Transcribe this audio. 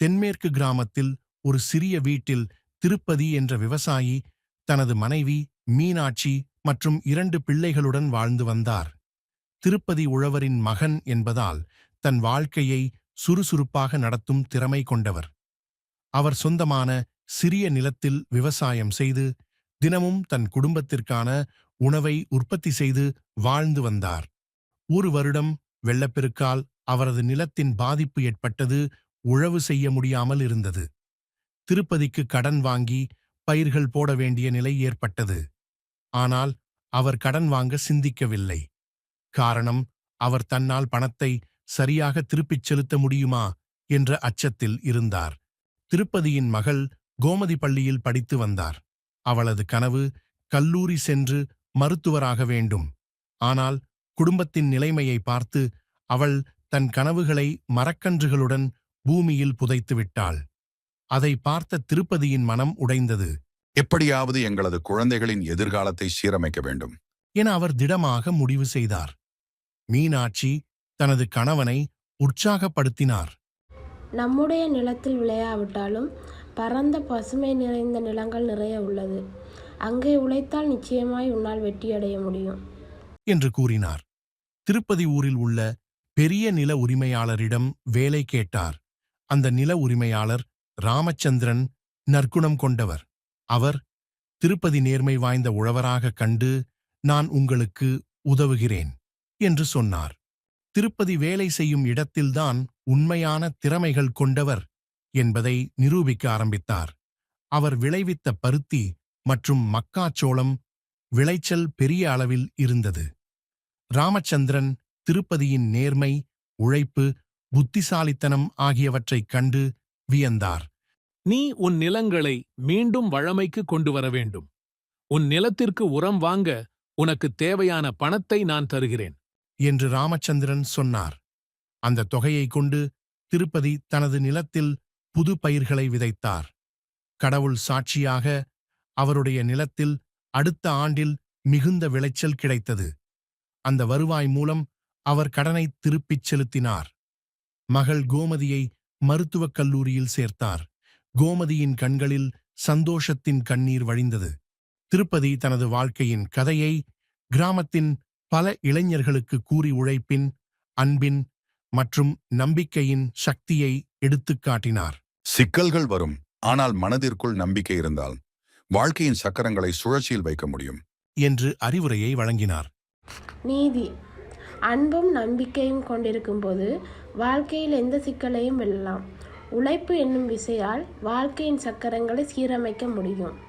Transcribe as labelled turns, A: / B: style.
A: தென்மேற்கு கிராமத்தில் ஒரு சிறிய வீட்டில் திருப்பதி என்ற விவசாயி தனது மனைவி மீனாட்சி மற்றும் இரண்டு பிள்ளைகளுடன் வாழ்ந்து வந்தார். திருப்பதி உழவரின் மகன் என்பதால் தன் வாழ்க்கையை சுறுசுறுப்பாக நடத்தும் திறமை கொண்டவர். அவர் சொந்தமான சிறிய நிலத்தில் விவசாயம் செய்து தினமும் தன் குடும்பத்திற்கான உணவை உற்பத்தி செய்து வாழ்ந்து வந்தார். ஒரு வருடம் வெள்ளப்பெருக்கால் அவரது நிலத்தின் பாதிப்பு ஏற்பட்டது உழவு செய்ய முடியாமல் இருந்தது. திருப்பதிக்கு கடன் வாங்கி பயிர்கள் போட வேண்டிய நிலை ஏற்பட்டது. ஆனால் அவர் கடன் வாங்க சிந்திக்கவில்லை. காரணம் அவர் தன்னால் பணத்தை சரியாக திருப்பிச் செலுத்த முடியுமா என்ற அச்சத்தில் இருந்தார். திருப்பதியின் மகள் கோமதி பள்ளியில் படித்து வந்தார். அவளது கனவு கல்லூரி சென்று மருத்துவராக வேண்டும். ஆனால் குடும்பத்தின் நிலைமையை பார்த்து அவள் தன் கனவுகளை மரக்கன்றுகளுடன் பூமியில் புதைத்து விட்டாள் அதை பார்த்த திருப்பதியின் மனம் உடைந்தது.
B: எப்படியாவது எங்களது குழந்தைகளின் எதிர்காலத்தை சீரமைக்க வேண்டும்.
A: என அவர் திடமாக முடிவு செய்தார். மீனாட்சி தனது கணவனை உற்சாகப்படுத்தினார்.
C: நம்முடைய நிலத்தில் விளையாவிட்டாலும் பரந்த பசுமை நிறைந்த நிலங்கள் நிறைய உள்ளது. அங்கே உழைத்தால் நிச்சயமாய் உன்னால் வெற்றியடைய முடியும்.
A: என்று கூறினார். திருப்பதி ஊரில் உள்ள பெரிய நில உரிமையாளரிடம் வேலை கேட்டார். அந்த நில உரிமையாளர் ராமச்சந்திரன் நற்குணம் கொண்டவர். அவர் திருப்பதி நேர்மை வாய்ந்த உழவராக கண்டு நான் உங்களுக்கு உதவுகிறேன் என்று சொன்னார். திருப்பதி வேலை செய்யும் இடத்தில்தான் உண்மையான திறமைகள் கொண்டவர் என்பதை நிரூபிக்க ஆரம்பித்தார். அவர் விளைவித்த பருத்தி மற்றும் மக்காச்சோளம் விளைச்சல் பெரிய அளவில் இருந்தது. ராமச்சந்திரன் திருப்பதியின் நேர்மை உழைப்பு புத்திசாலித்தனம் ஆகியவற்றைக் கண்டு வியந்தார்.
D: நீ உன் நிலங்களை மீண்டும் வழமைக்கு கொண்டு வர வேண்டும். உன் நிலத்திற்கு உரம் வாங்க உனக்கு தேவையான பணத்தை நான் தருகிறேன்
A: என்று ராமச்சந்திரன் சொன்னார். அந்த தொகையைக் கொண்டு திருப்பதி தனது நிலத்தில் புது பயிர்களை விதைத்தார். கடவுள் சாட்சியாக அவருடைய நிலத்தில் அடுத்த ஆண்டில் மிகுந்த விளைச்சல் கிடைத்தது. அந்த வருவாய் மூலம் அவர் கடனை திருப்பிச் செலுத்தினார். மகள் கோமதியை மருத்துவக் கல்லூரியில் சேர்த்தார். கோமதியின் கண்களில் சந்தோஷத்தின் கண்ணீர் வழிந்தது. திருப்பதி தனது வாழ்க்கையின் கதையை கிராமத்தின் பல இளைஞர்களுக்கு கூறி உழைப்பின் அன்பின் மற்றும் நம்பிக்கையின் சக்தியை எடுத்துக் காட்டினார்.
B: சிக்கல்கள் வரும் ஆனால் மனதிற்குள் நம்பிக்கை இருந்தால் வாழ்க்கையின் சக்கரங்களை சுழற்சியில் வைக்க முடியும்.
A: என்று அறிவுரையை வழங்கினார்.
C: நீதி. அன்பும் நம்பிக்கையும் கொண்டிருக்கும்போது வாழ்க்கையில் எந்த சிக்கலையும் வெல்லலாம். உழைப்பு என்னும் விசையால் வாழ்க்கையின் சக்கரங்களை சீரமைக்க முடியும்.